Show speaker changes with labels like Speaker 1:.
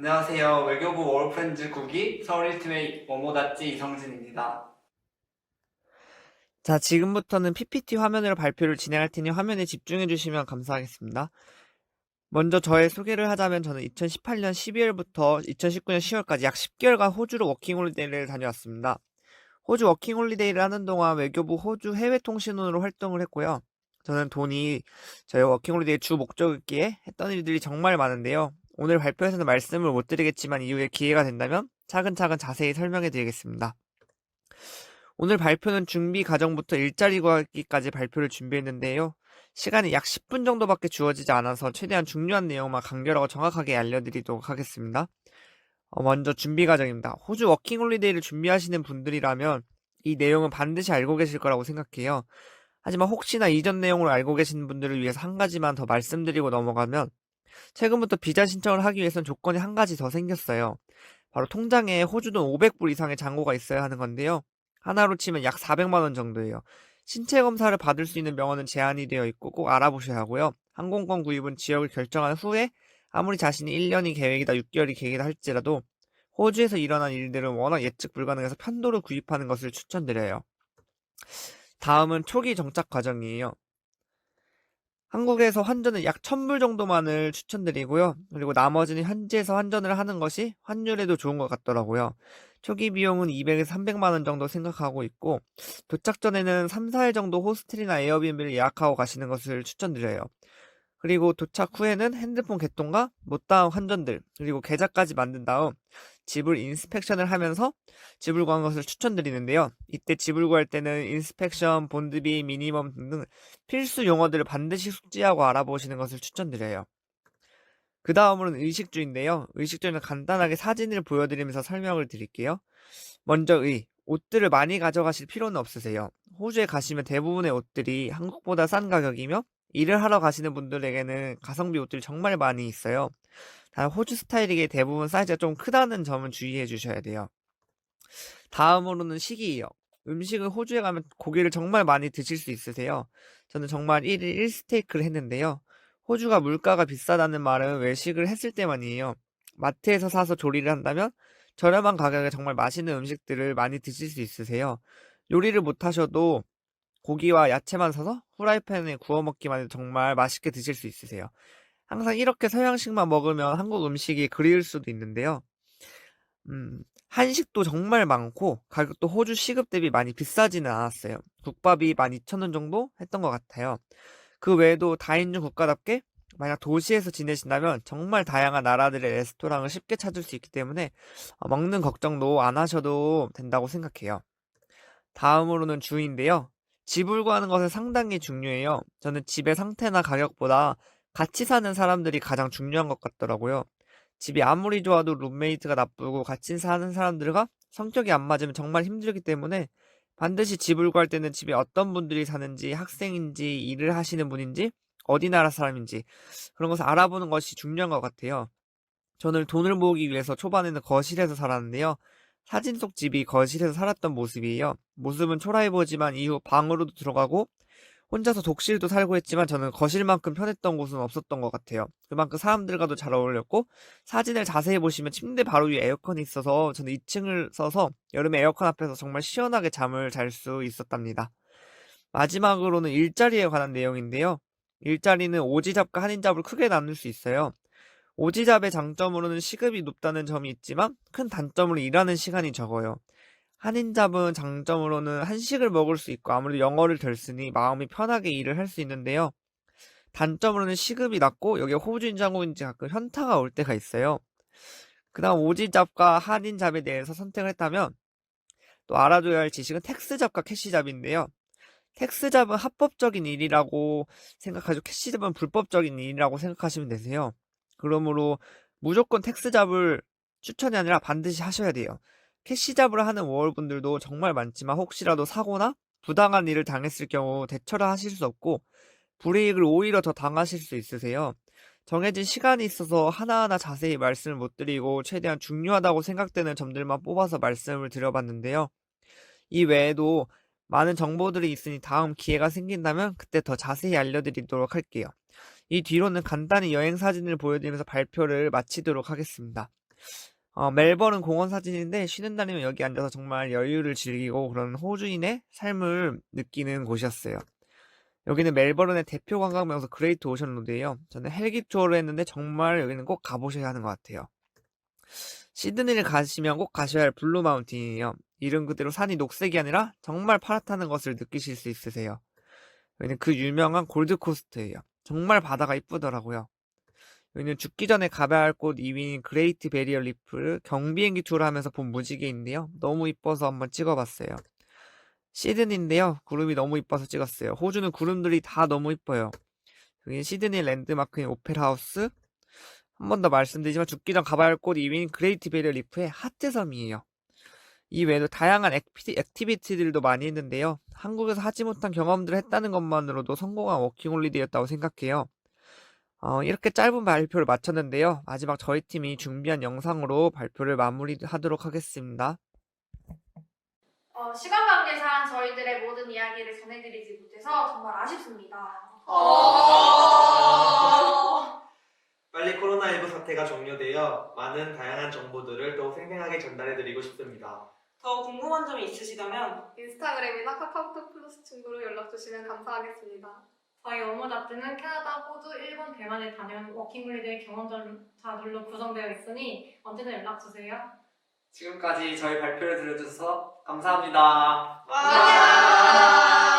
Speaker 1: 안녕하세요. 외교부 월프렌즈 국기 서울 1팀의 오모다찌 이성진입니다.
Speaker 2: 자, 지금부터는 PPT 화면으로 발표를 진행할 테니 화면에 집중해 주시면 감사하겠습니다. 먼저 저의 소개를 하자면 저는 2018년 12월부터 2019년 10월까지 약 10개월간 호주로 워킹홀리데이를 다녀왔습니다. 호주 워킹홀리데이를 하는 동안 외교부 호주 해외통신원으로 활동을 했고요. 저는 돈이 저희 워킹홀리데이 주 목적이기에 했던 일들이 정말 많은데요. 오늘 발표에서는 말씀을 못 드리겠지만 이후에 기회가 된다면 차근차근 자세히 설명해 드리겠습니다. 오늘 발표는 준비 과정부터 일자리 구하기까지 발표를 준비했는데요. 시간이 약 10분 정도밖에 주어지지 않아서 최대한 중요한 내용만 간결하고 정확하게 알려드리도록 하겠습니다. 어, 먼저 준비 과정입니다. 호주 워킹홀리데이를 준비하시는 분들이라면 이 내용은 반드시 알고 계실 거라고 생각해요. 하지만 혹시나 이전 내용을 알고 계신 분들을 위해서 한 가지만 더 말씀드리고 넘어가면 최근부터 비자 신청을 하기 위해선 조건이 한 가지 더 생겼어요. 바로 통장에 호주 돈 500불 이상의 잔고가 있어야 하는 건데요. 하나로 치면 약 400만 원 정도예요. 신체 검사를 받을 수 있는 병원은 제한이 되어 있고 꼭 알아보셔야 하고요. 항공권 구입은 지역을 결정한 후에 아무리 자신이 1년이 계획이다 6개월이 계획이다 할지라도 호주에서 일어난 일들은 워낙 예측 불가능해서 편도를 구입하는 것을 추천드려요. 다음은 초기 정착 과정이에요. 한국에서 환전은 약 1000불 정도만을 추천드리고요. 그리고 나머지는 현지에서 환전을 하는 것이 환율에도 좋은 것 같더라고요. 초기 비용은 200에서 300만 원 정도 생각하고 있고 도착 전에는 3, 4일 정도 호스텔이나 에어비앤비를 예약하고 가시는 것을 추천드려요. 그리고 도착 후에는 핸드폰 개통과 못다운 환전들 그리고 계좌까지 만든 다음 집을 인스펙션을 하면서 집을 구한 것을 추천드리는데요. 이때 집을 구할 때는 인스펙션, 본드비, 미니멈 등등 필수 용어들을 반드시 숙지하고 알아보시는 것을 추천드려요. 그 다음으로는 의식주인데요. 의식주는 간단하게 사진을 보여드리면서 설명을 드릴게요. 먼저 의, 옷들을 많이 가져가실 필요는 없으세요. 호주에 가시면 대부분의 옷들이 한국보다 싼 가격이며 일을 하러 가시는 분들에게는 가성비 옷들이 정말 많이 있어요. 단 호주 스타일이기에 대부분 사이즈가 좀 크다는 점은 주의해 주셔야 돼요. 다음으로는 식이에요. 음식을 호주에 가면 고기를 정말 많이 드실 수 있으세요. 저는 정말 1일 1스테이크를 했는데요. 호주가 물가가 비싸다는 말은 외식을 했을 때만이에요. 마트에서 사서 조리를 한다면 저렴한 가격에 정말 맛있는 음식들을 많이 드실 수 있으세요. 요리를 못 하셔도 고기와 야채만 사서 후라이팬에 구워 먹기만 해도 정말 맛있게 드실 수 있으세요. 항상 이렇게 서양식만 먹으면 한국 음식이 그리울 수도 있는데요. 음, 한식도 정말 많고 가격도 호주 시급 대비 많이 비싸지는 않았어요. 국밥이 12,000원 정도 했던 것 같아요. 그 외에도 다인종 국가답게 만약 도시에서 지내신다면 정말 다양한 나라들의 레스토랑을 쉽게 찾을 수 있기 때문에 어, 먹는 걱정도 안 하셔도 된다고 생각해요. 다음으로는 주인데요. 구하는 것은 상당히 중요해요. 저는 집의 상태나 가격보다 같이 사는 사람들이 가장 중요한 것 같더라고요. 집이 아무리 좋아도 룸메이트가 나쁘고 같이 사는 사람들과 성격이 안 맞으면 정말 힘들기 때문에 반드시 집을 구할 때는 집에 어떤 분들이 사는지, 학생인지, 일을 하시는 분인지, 어디 나라 사람인지 그런 것을 알아보는 것이 중요한 것 같아요. 저는 돈을 모으기 위해서 초반에는 거실에서 살았는데요. 사진 속 집이 거실에서 살았던 모습이에요. 모습은 초라해 보이지만 이후 방으로도 들어가고 혼자서 독실도 살고 했지만 저는 거실만큼 편했던 곳은 없었던 것 같아요. 그만큼 사람들과도 잘 어울렸고 사진을 자세히 보시면 침대 바로 위에 에어컨이 있어서 저는 2층을 써서 여름에 에어컨 앞에서 정말 시원하게 잠을 잘 수 있었답니다. 마지막으로는 일자리에 관한 내용인데요. 일자리는 오지잡과 한인잡을 크게 나눌 수 있어요. 오지잡의 장점으로는 시급이 높다는 점이 있지만 큰 단점으로 일하는 시간이 적어요. 한인잡은 장점으로는 한식을 먹을 수 있고 아무래도 영어를 덜 쓰니 마음이 편하게 일을 할 수 있는데요. 단점으로는 시급이 낮고 여기에 호주인지 한국인지 가끔 현타가 올 때가 있어요. 그 다음 오지잡과 한인잡에 대해서 선택을 했다면 또 알아둬야 할 지식은 텍스잡과 캐시잡인데요. 텍스잡은 합법적인 일이라고 생각하죠. 캐시잡은 불법적인 일이라고 생각하시면 되세요. 그러므로 무조건 텍스 잡을 추천이 아니라 반드시 하셔야 돼요. 캐시 잡을 하는 워홀분들도 정말 많지만 혹시라도 사고나 부당한 일을 당했을 경우 대처를 하실 수 없고 불이익을 오히려 더 당하실 수 있으세요. 정해진 시간이 있어서 하나하나 자세히 말씀을 못 드리고 최대한 중요하다고 생각되는 점들만 뽑아서 말씀을 드려봤는데요. 이 외에도 많은 정보들이 있으니 다음 기회가 생긴다면 그때 더 자세히 알려드리도록 할게요. 이 뒤로는 간단히 여행 사진을 보여드리면서 발표를 마치도록 하겠습니다. 어, 멜버른 공원 사진인데 쉬는 날이면 여기 앉아서 정말 여유를 즐기고 그런 호주인의 삶을 느끼는 곳이었어요. 여기는 멜버른의 대표 관광 명소 그레이트 오션 로드예요. 저는 헬기 투어를 했는데 정말 여기는 꼭 가보셔야 하는 것 같아요. 시드니를 가시면 꼭 가셔야 할 블루 마운틴이에요. 이름 그대로 산이 녹색이 아니라 정말 파랗다는 것을 느끼실 수 있으세요. 여기는 그 유명한 골드코스트예요. 정말 바다가 이쁘더라고요. 여기는 죽기 전에 가봐야 할 곳 2위인 그레이트 베리어 리프를 경비행기 투어를 하면서 본 무지개인데요. 너무 이뻐서 한번 찍어봤어요. 시드니인데요. 구름이 너무 이뻐서 찍었어요. 호주는 구름들이 다 너무 이뻐요. 여기는 시드니 랜드마크인 오페라 하우스. 한 번 더 말씀드리지만 죽기 전 가봐야 할 곳 2위인 그레이트 베리어 리프의 하트섬이에요. 이 외에도 다양한 액티, 액티비티들도 많이 했는데요. 한국에서 하지 못한 경험들을 했다는 것만으로도 성공한 워킹홀리데이였다고 생각해요. 어, 이렇게 짧은 발표를 마쳤는데요. 마지막 저희 팀이 준비한 영상으로 발표를 마무리하도록 하겠습니다.
Speaker 3: 어, 시간 관계상 저희들의 모든 이야기를 전해드리지 못해서 정말 아쉽습니다.
Speaker 4: 빨리 코로나19 사태가 종료되어 많은 다양한 정보들을 더욱 생생하게 전달해드리고 싶습니다.
Speaker 5: 더 궁금한 점이 있으시다면
Speaker 3: 인스타그램이나 카카오톡 플러스 친구로 연락 주시면 감사하겠습니다.
Speaker 6: 저희 업무자트는 캐나다, 호주, 일본, 대만을 다녀온 워킹홀리데이 경험자들로 구성되어 있으니 언제든 연락 주세요.
Speaker 1: 지금까지 저희 발표를 들어주셔서 감사합니다.
Speaker 5: 와!